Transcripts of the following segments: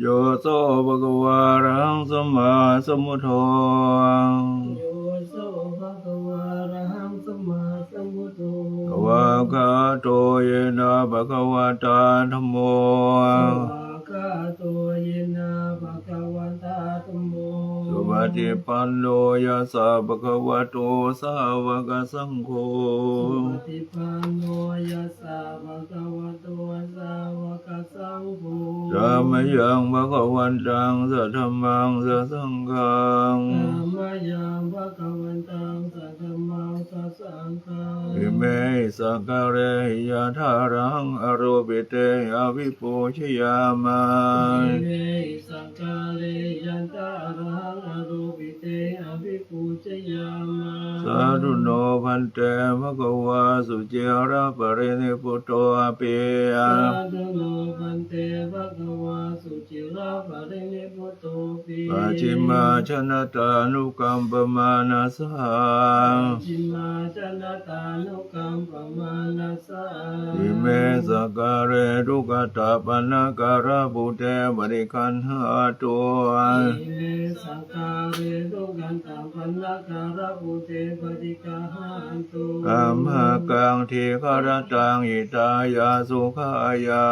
โยโสภะคะวาอะระหังสัมมาสัมพุทโธโยโสภะคะวะอะระหังสัมมาสัมพุทโธภะวะคาโตเยนะภะคะวะตาธัมโมสวากาโตเยนะภะคะวะตาธัมโม สุปฏิปันโนยะสะภะคะวะโตสาวกสังโฆสุปฏิปันโนยัสสะภะคะวะโตสาวกสังโฆสามยังภะคะวันตังสัทธัมมังสัสังฆังธัมมยังภะคะวันตังสัทธัมมังสัสสังฆังอิเมสักการะยะทารังอโรปิเตอวิปูชยามาอิเมสังกาเลยันตารังอรูปิเตอภิปูชยามาสาธุโนพันเตภะคะวาสุเจระปะเรนิพุตโตอาเปียสาธุโนพันเตภะคะวาสุจิราภรินิพุตโตปิปัจฉิมาชนะตานุกัมปมานาสาจิมาจนะตานุกัมปมานัสสาอิเมสักการะทุกขตาปนาการะปุเตบริคันหาตัวอิเมสังกาเรตุกันตังพันนาการะปุเตปฏิกาหันตุกัมหากังทีฆรตังอิตายาสุขายา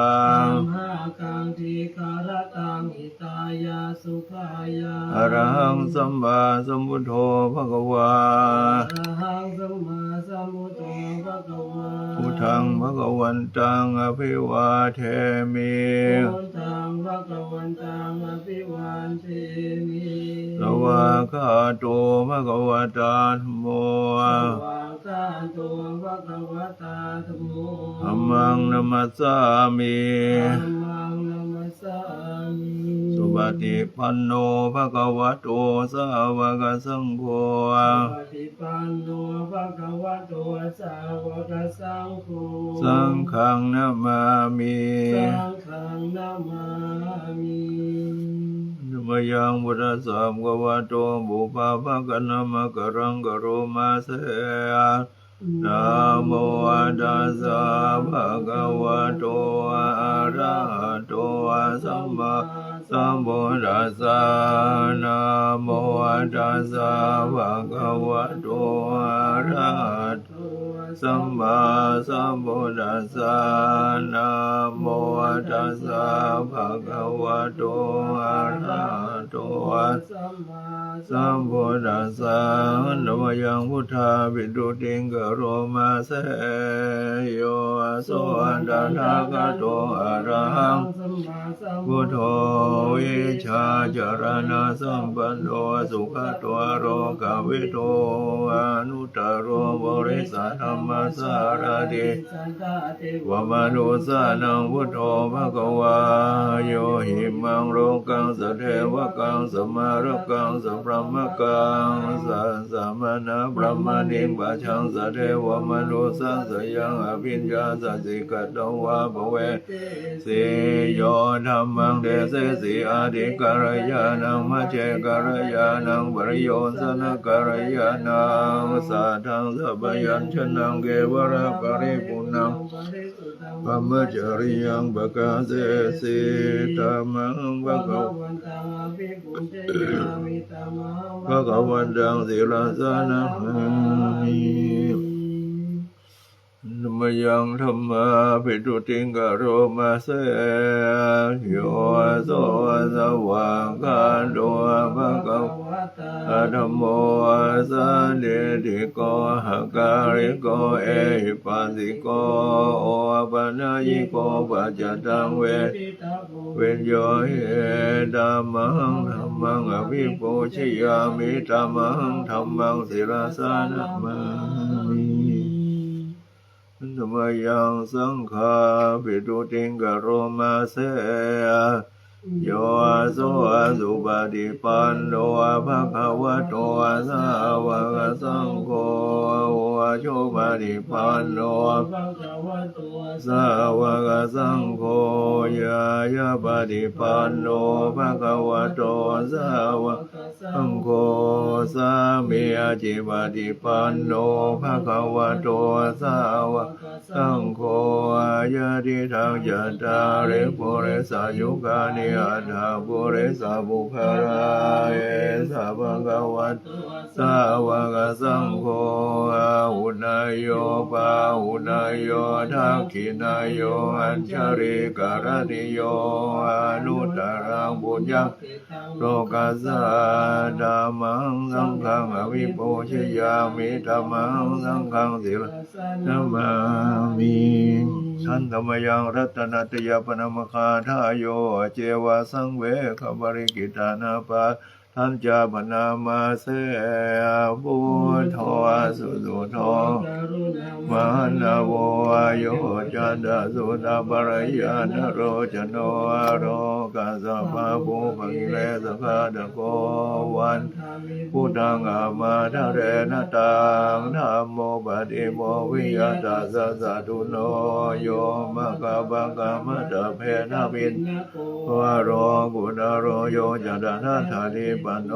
ธัมหากังทีคารตังหิตายาสุขายาอรหังสัมมาสัมพุทโธภะคะวาอรหังสัมมาสัมพุทโธภะคะวาพุทธังภะคะวันตังอภิวาเทมิพุทธังภะคะวันตังอภิวันเทมิสวาคาโตภะคะวตาธัมโมสวากาโตภะคะวะตาธัมโมธัมมังนัมมัสสามิธัมมังนัมมัสสามิสุปฏิปันโนภะคะวะโตสาวกสังโฆปฏิปันโนภะคะวะโตสาวกสังโฆสังฆังนามามิสังฆังนามามิน มยังบุตสสะภะคะวะโตบุปาภะคะนามกรังกะโรมาเสนะโมตัสสะภะคะวะโตอะระหะโตสัมมาสัมพุทธัสสะนะโมตัสสะภะคะวะโตอะระหะโต สัมมาสัมพุทธัสสะนะโมตัสสะภะคะวะโตอะระหะโตสัมมา สัมพุทธัสสะนะมยังพุทธาปิตุติงกโรมาเสโยโสอันตถาคโตอะระหังสัมมามพุทโธวิชาจารณะสัมปันโนสุขตัวโรกวิโตอนุตตรบริสัทธรรมสารติสันตาเทวมนุสานังพุทโธภะคะวาโยหิมังโรกังสะเทวกังสมารกังสพรหมกังสัสสะมณะพระมณิงปัจฉังสะเทวมนุสัสสยังอภิญญาสัสิกตวาภเวสิโยธรรมังเดเสสิอาทิการยานังมัจเจการยานังปริโยสนการยานังสัทังสัพยัญชนะเกวระปริปุณัง พรหมจริยังปะกาเสสิธรรมังภะภะคะคะวันตังอภิปุญเจยามิตามังภะคะวันตังสิรสานะมินมยังธรรมาปิตุติงกโรมาเสยโยโสสวากาโตภะคะว อะธัมโมสันเดติโกหะการิโกเอหิปัสสิโกโอปัญญิโกปัจจตังเวเวนโยเหตัมมังธรรมังอภิปูชยามิตัมมังธรรมังศิรสานะมามิธรรมยังสังฆาปิตุติงกะโรมาเส โยโสสุปฏิปันโนภะคะวะโตสาวกสังโฆวะโชปฏิปันโนภะคะวะโตสาวกสังโฆยายาปฏิปันโนภะคะวะโตสาวกสังโฆสามีอาจิปฏิปันโนภะคะวะโตสาวก สังโฆอายะติทางยัตตาเรปุเรสายุกานิอัตถาปุเรสาบุคาราเอสะภะคะวัตสาวกสังโฆอาหุนายโยปาหุนายโยทักขินายโยอัญชริการณิโยอนุตตรังบุญญาโลกัสสะธัมมังสังฆังอวิโปชยามิธัมมังสังฆังสิลนามามิทันธรรมยังรัตนตยปนมคาทายโยเจวะสังเวขบริกิตานาปา ท่านจาปนามาเสพุทโสุสุโธมหนาโวอายุจันดาสุตาบรยานโรจโนอโรกัสะภาภูปังเลสกาดโกวันพุทธังอามาทะเรนตังธัมโมปฏิโมวิยตาสัสะตุโนโยมะกะบังกามะตะเพนะมินวโรกุณโรโยจันทนาธานิปนโน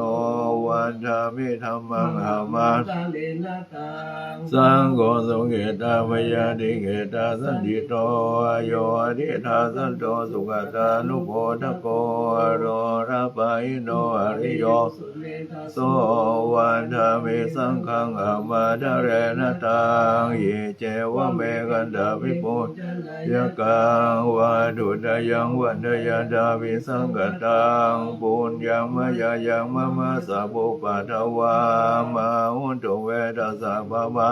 วันธามิธรรมังอามาสังโฆสุเกตามยานิเกตาสันติโตอโยอธิธาสันโตสุขตานุโพทโกโรระปายโนอริโยโสวันธามิสังฆังอามาทะเรนตังเยเจวะเมกันดาวิปุยกังวาดุดายังวันเดยดาวิสังกตังปุญญามายายังมะมะสะปุปัทวามาหุตุเวทัสสะภะมะ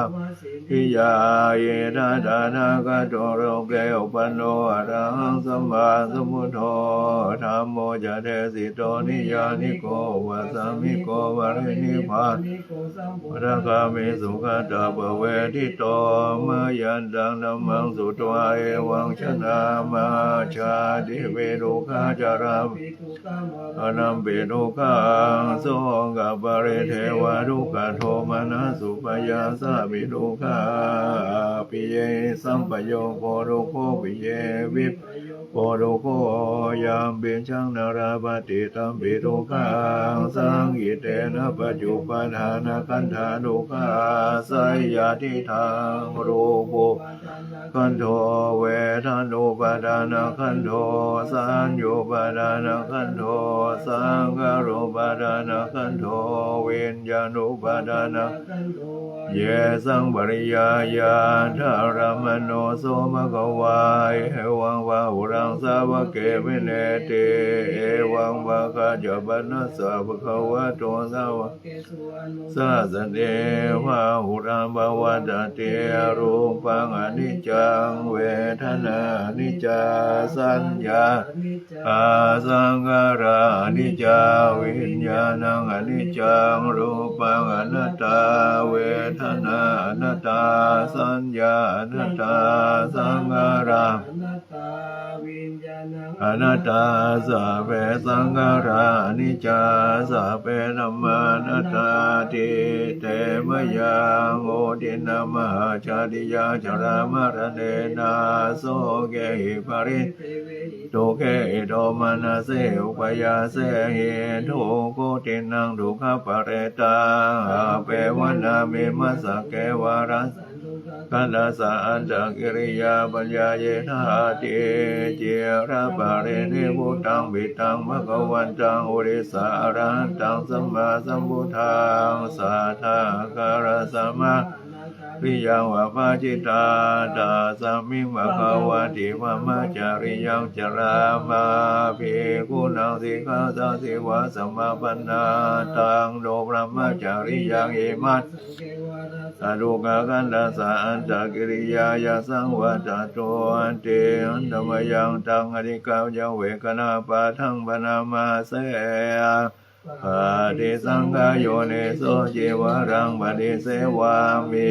พิยาเยดาดานากะโตโรเกอุปันโนอะระหังสัมมาสัมพุทโธธัมโมจะเทสิโตนิยานิโกวะสามิโกวะรินิพานพระกามิสุขตาปเวทิโตมยันตังนัมมังสุตวาเอวังชนะมาชาดิเวรุขะจารามอนัมเปรุขังโสกปะเรเทวะรุขะโทมนะสุปยาสามิรุขะปิเยสัมปโยโคโรโคปิเยวิปโปโลโกยามเบียนช่างนาราปฏิตัมปิโรกังสังกิเตนะปัจจุปัฏฐานาคันธานุกาสยยาทิทางรูปุคันโทเวทานุปดานาคันโทสัญญูปดานาคันโทสังฆารุปดานาคันโทเวิญญาณุปาดานาเยสังบริยายาธารมโนโสมะกวายเอวังวาหุรังสาวะเกวิเนติเอวังวาคาจบนัสสะภะคะวะโตสาวะสาสเนวะหุรังบาวตเตรูปังอนิจจังเวทนานิจจาสัญญาอาสังขารานิจจาวิญญาณังอนิจจังรูปังอนัตตาเวทนาอนัตตาสัญญาอนัตตาสังขารา อนัตตาสัพเพสังขารานิจจาสัพเพธัมมานัตตาติเตมยังโอตินะมหาชาติยาจารามรเนนาโสเกหิปริตุเกโดมานาเสอุปยาเสหิทุโกตินังทุกขปะเรตังอาเปวนามิมัสสะเกวารัส กัลสะอันตกิริยาปัญญาเยธาติเจระปะเรนิพุตังวิตังมะกวันตังอุริสารันตังสัมมาสัมพุทธังสัทธาการสัมมาปิยังวะปาจิตาตาสัมมิวะภาวะติวะมะจาริยังจรามาภิกุณังสิกาสาสิวะสัมมาปันนาตังโลพระมะจาริยังเอมัส สารุกากันดาสาอันตกิริยายาสังวัตโตอันเตอันธรรมยังตังอริกายังเวกนาปาทังปนามาเสปฏิสังขโยเนโสจิวรังปฏิเสวามิ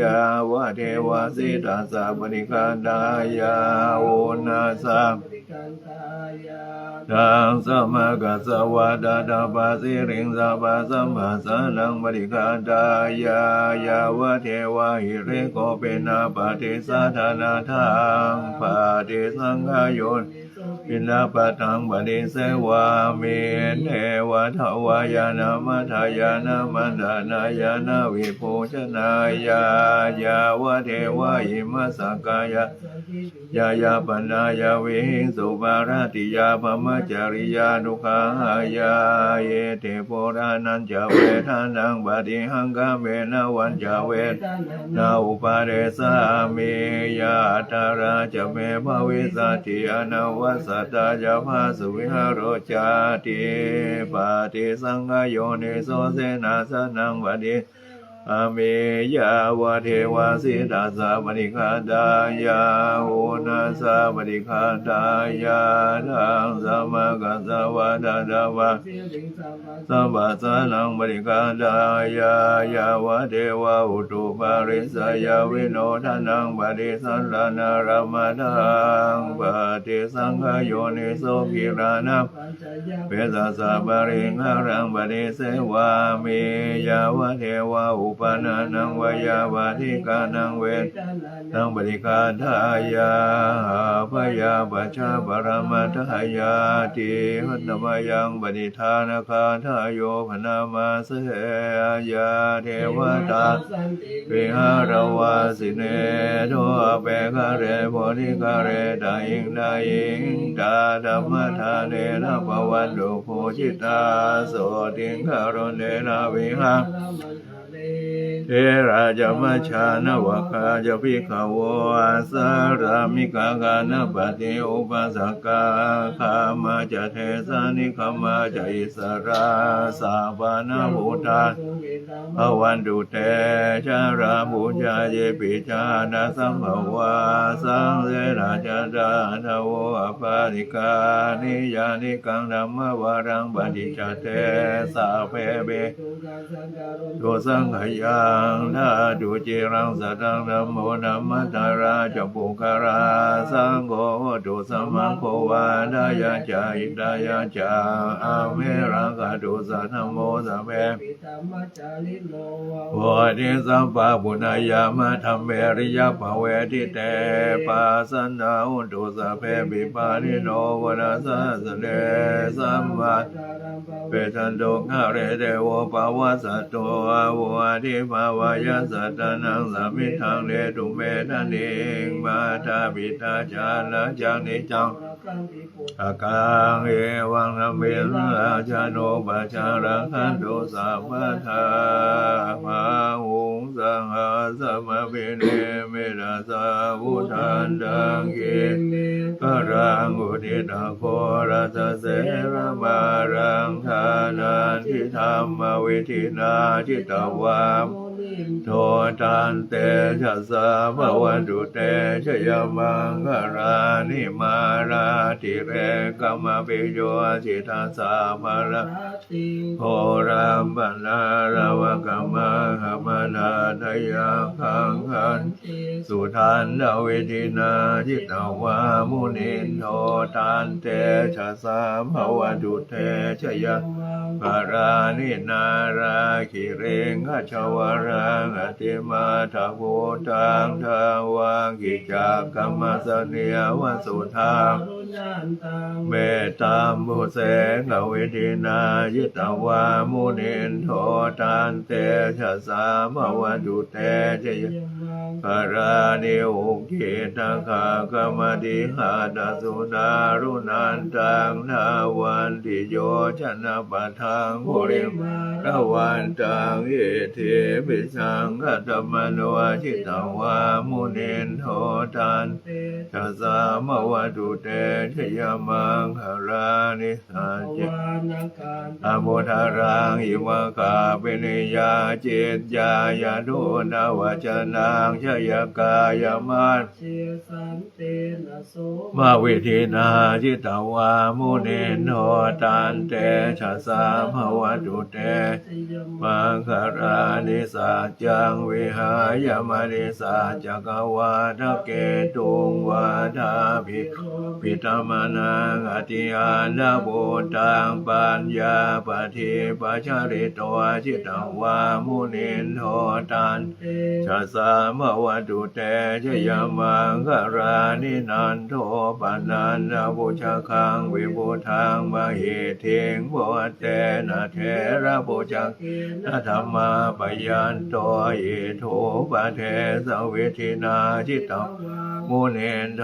ยาวะเทวาสิตาสาปนิคันดายาโอนาสัม ดังสมากัสสวะดาดาปาสิริงสาปาสัมภาสันังปริกาตายายาวะเทวาหิเรโกเปนาปฏิสัทานาทางปฏิสังขโยน ปินปะทังปฏิเสวามิเนวะทวายานามัทายานามันดานายานาวิโภชนายายาวะเทวะอิมัสกายะยายาปนายาวิหิงสุบารติยาพมจริยานุขายาเยเตโพรานันจะเวทานังบดิหังกาเมนะวันจะเวทนาอุปาเรสามียาตาราจะเมภวิสติอนาวัสตาจะภาสุวิหารโรจาติปาติสังฆโยนิโสเสนาสนังวดิ อเมยาวเทวาสิตาสาปนิคาตายาโหนาสาปนิคาตายาทังสัมมากัสสวะดาดาวะสัมปัสสนังปนิคาตายายาวเทวาอุตุปาริสยาวิโนทานังปฏิสันลานารามทังปฏิสังขโยนิโสกิรานังเปสาสะปะริงารังปฏิเสวามิยาวเทวาอุปนานังวายาวาทิกานังเวทังปฏิคาทายาพยาปัชชาปรมาทายาติหัตถมายังปฏิทานาคาทายโยพนามาเสยาเทวตาวิหารวาสิเนโทเปกะเรโพธิกะเรดายิงดายิงดาธรรมทานเนนะปวันโดโพชิตาโสติงคารเนนะวิหา เทราจมัชานวะคาจะพิขาวอาสารามิกากานปฏิอุปสกาคามาจะเทสานิคามาจะอิสราสาปานาภูตาภวันตุเตชาราบูชาเยปิชานาสัมภวาสังเสราจดาทวอปาริกานิยานิกังธัมมวารังปฏิจเตสาเพเบโดสังขยังนาดูจิรังสัตังธรรมโมนัมมัตาราจปุคาราสังโฆดุสมังโควาดายาจาอิดายาจาอาเมรังกาดุสัทธโมสัมเมวะดิสัมปะปุณายามะธรรมเมริยภเวทิเตปัสสนาอุตุสัพเพปิปานิโนวนาสัสเนสัมมา เปตันโตฆะเรเดโวปาวะสัตโตอาวุอาทิภาวายาสัตนังสัมมิทังเรตุเมทันิงมาตาปิตาจาระจังนิจังอากังเอวังนเมราชาโนปัจจารังคันโตสัพพะทาภาหุ สังหาสมาเปเนเมราสาวุทันดังเกกรังอุทิตาโครัสเสรมารังทานาทิธรรมวิธินาทิตวาม โทตันเตชะสาภวันตุเตชยมังคารานิมาราติเรกมปิโยจิตาสาภระโหรัมปนาระวกมะขมานาทยาคังคันสุทันดาวิธินาทิตาวามุนินโทตันเตชะสามภวตุเตชยปารานินาราคิเรงขชวรังอติมาทาโวตังทาวังกิจากกรรมสเนียวสุทางเมตตามมุเสกวิธินายิตาวามุนินโทตันเตชะสามภวตุเตชย กรานิโอุกิตาคากรรมดิหาตสุนารุนันตังนาวันติโยชนะปะทังภุริมาวันตังเอเทปิสังฆตมโนชิตาวามุนินโทตันทัสสามวัตุเตชยมังคารานิสัจจอโมทารังอิวะกาเปนิยาจิตยายานุนาวจนังชยกายมัสมาวิธินาจิตาวามุนินโทตันเตชะสาภวตุเตมังคารานิสัจจังวิหายมริสัจกวาทะเกตุงวาทาภิพิธรรมนังอติยานาบุตังปัญญาปฏิปัชาริโตจิตวามุนินโทตันชาสามมวัตุเตชยามังคารานินันโทปานันนาบูชาคังวิบูทางมหิเทงบวเตนะเทระบูจักนาธรรมาปยันโตเยโทปะเทสวิธินาจิตต มุเนนโท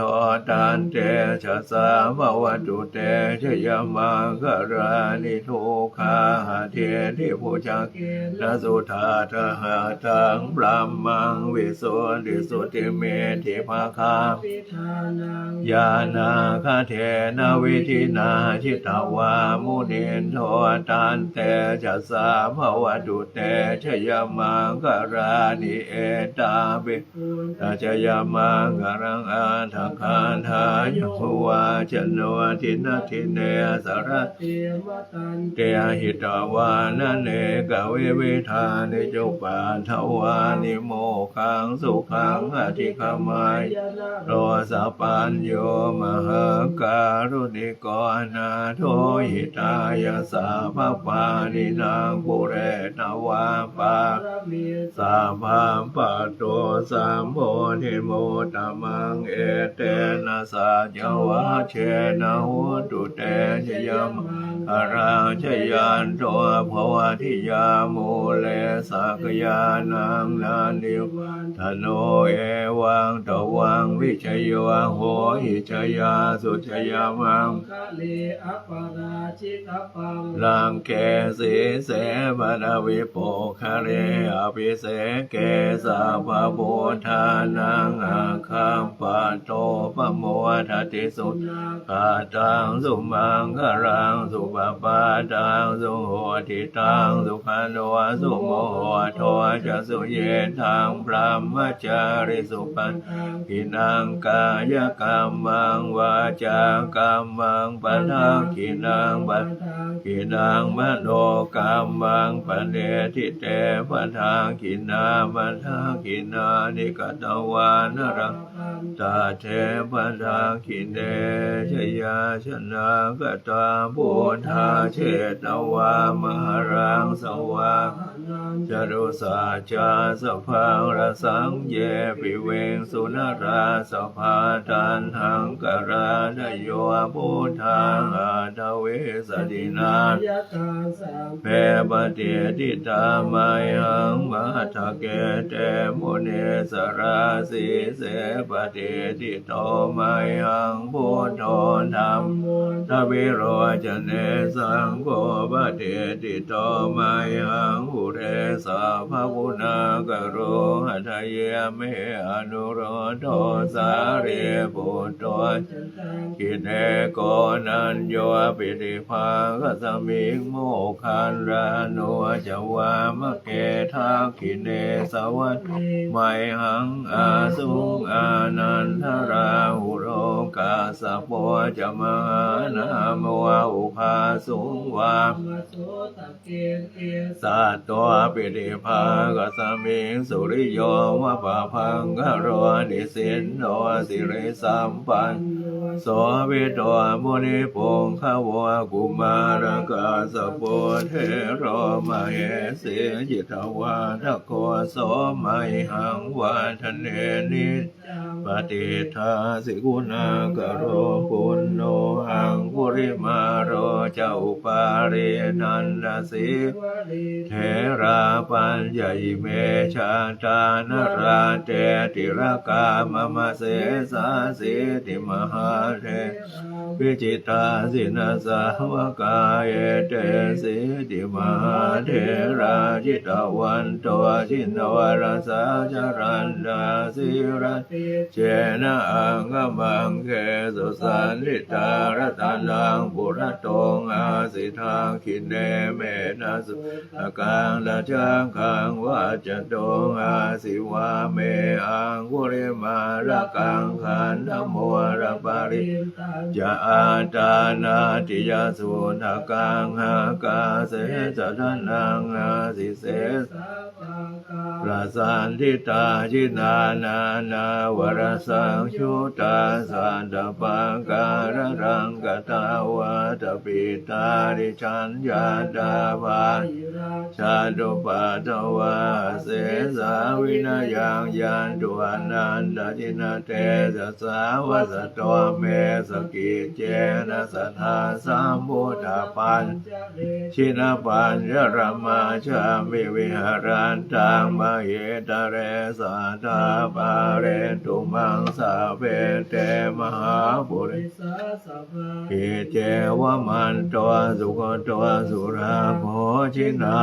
ตันเตชะสามวัตุเตชยมังคารานิทุคาหาเททิบุจักนาสุธาทหาทังพระมังวิสุทธิสุติเมธิภาคาปิทานังยานาคาเทนาวิธินาชิตาวามุนินโทตันเตจัสสาภวตุเตชยมังการานิเอตาบิคุณตาจยามังการังอาทังคานทายโวาชนทินาทิเนสารเตียมตันเตหิตาวานันเนกเวเวทานิจุปาทวานิโมขังสุขังอธิคามายยานาโรสปัญโยมหาการุณิกรนาโทหิตายาสาภปานินางปุเรนวาปาระเมีสาพาปัตโตสามโพธิโมตมังเอเตนะสัจวะเชนะหุตุเตชยม อราชยันโตภวทิยามูเลสักยานังนานิววันธโนเอวังตวังวิชโยโหหิชยาสุชยามังลังเกสีเสบนาวิโปคะเรอภิเสเกสาภาโบธานังอาคัมปะโตปโมทัติสุนากาตังสุมังคารังสุปปาตังสุโหติตังสุขันโนสุโมโหโทจะสุเยทังพระมจาริสุปันทางกินังกายกรรมังวาจากรรมังปัทังกินังปัททางกินังมโนกรรมังปเนทิเตปัทังกินาปัทังกินานิกตวานรัง ตาเทปัทังกินเดชยาชนะกตาปุทาเชตวามหารังสวานันจรุสาจาสพังรสังเยปิเวงสุนราสภาตันหังกราดโยพุทธังอาทเวสตินานยะตาสามเพปฏิทิตามัยหังมาทะเกเตมุเนสราสีเสปฏิทิโตมัยหังพุทโธธรรมทวิโรจเนสังโฆปฏิทิโตมัยหังอุเรสาภาวุนากโรหัทเยเมอนุโรโทสาเรปุตโตกิเนโกนันโยปิติภาคสมิงโมคันรานุจวามะเกทักขิเนสวัตไมหังอาสุงอานันทราหุโรกาสะโปจะมานามวะอุภาสุงวามาโสตะเกเกสัตตวปิติภาคสมิงสุริโยมะปะพังกโรนิสินโนสิริสัมปันโสวิโตมุนิพงขาวกุมารกาสะโพเทโรมาเหสีจิตวาทโกโสมัยหังวันทเนนิ ปฏิทาสิกุณากโรปุณโนหังกุริมาโรเจ้าปาเรนันดสีเทราปัญญยเมชาตานราเตติรกามมะเสสาสิติมหาเทวิจิตาสินาสาวกายเตสิติมหาเทราจิตวันโตชินวรสาจารันดาสิรัตเจนะอังกมังเกสุสันติตารตานังปุระตงอาสิทางคินเนเมนะสุอากังละจังขังวาจตงอาสิวาเมอังกุริมาระกังขันธโมระปาริเตตังยะอาตานาติยาสุทากังหากาเสสะทะนังอาสิเสส ปังกาประสานทิตาจินานา นาวรสังชุตาสันตปังการรังกตาวาตปิตาริชันยาดาภาชาตุปัตวาเสสาวินายังยันตุอนันตจินาเตสสาวะสะโตเมสกิเจนะสทาสัมพุทธปันชินาปัญญรมาชามิวิหารันตังมเหตเรสัทาปาเรตุมังสาเปเตมหาปุริสอิเจวมันตัวสุขตัวสุราโภชินา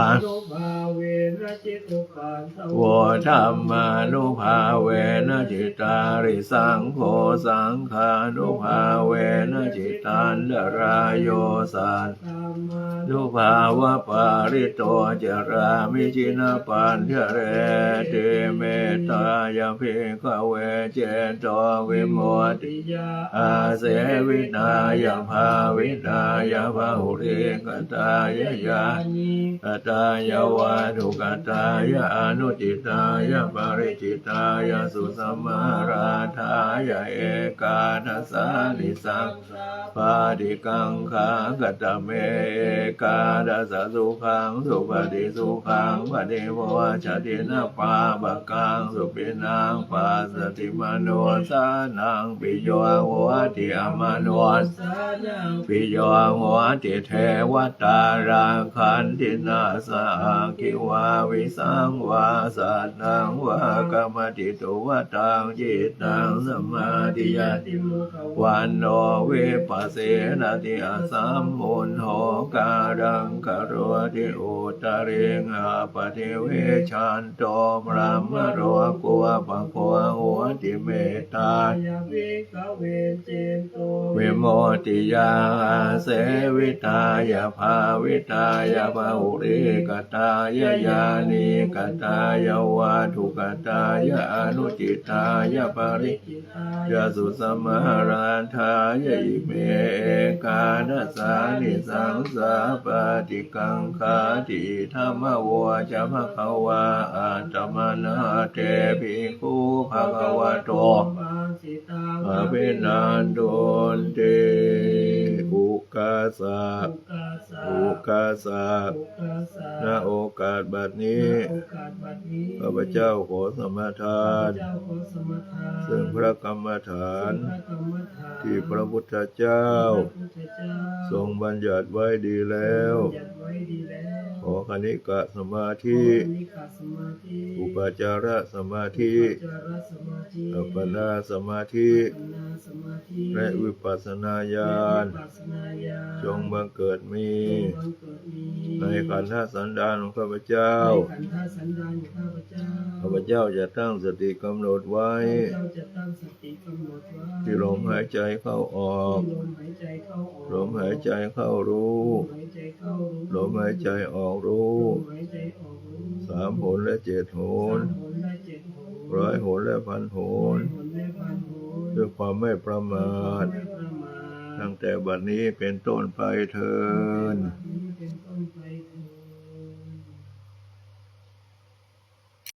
โวธรรมานุภาเวนะจิตาริสังโฆสังฆานุภาเวนะจิตันดรายโยสัตนุภาวะปาริโตจรามิจินาปัญญเรตเมตตายาภิกขเวเจตวิโมติอาเสวินายาภาวินายาภาหุริกตายายากตายาวาทุกตายาอนุจิตายาปริจิตายาสุสมาราธายาเอกาทัสสานิสังปาดิกังขากตเมเอกาทัสสุขังสุปฏิสุขังปฏิโวชตินาปาบกังสุปินังปัสติมโนสานังปิโยโหติอมโนสปิโยโหติเทวตาราคันตินาสาคิวาวิสังวาสัตตังวากรรมติตุวตังจิตตังสมาธิยติวันโนวิปัสสนาติอาสัมมุนโหการังกโรติอุตริงอาปฏิเวชันโตมรามโรกัวปะกัวหัวติเมตตาวิโมติยาเสวิตายาภาวิตายาภาหุริกตายายานิกตายาวาทุกตายาอนุจิตายาปริยาสุสมาราธายาอิเมกานัสานิสังสาปฏิกังคาติธรรมวจะภะคะวาอัตมนาเทปิคุภะคะวะโตอภินันโดนเต อุกาสะอุกาสะณโอกาสบัดนี้ข้าพเจ้าขอสมทาน ซึ่งพระกรรมฐาน ที่พระพุทธเจ้า ทรงบัญญัติไว้ดีแล้ว ขอคณิกะสมาธิ อุปจารสมาธิอัปปนาสมาธิและวิปัสสนาญาณจงบังเกิดมี ในขันธสันดานของข้าพเจ้า ข้าพเจ้าจะตั้งสติกำหนดไว้ ที่ลมหายใจเข้าออกลมหายใจเข้ารู้ลมหายใจออกรู้สามผลและเจ็ดโหนร้อยโหนและพันโหนด้วยความไม่ประมาท ตั้งแต่บัดนี้เป็นต้นไปเทิน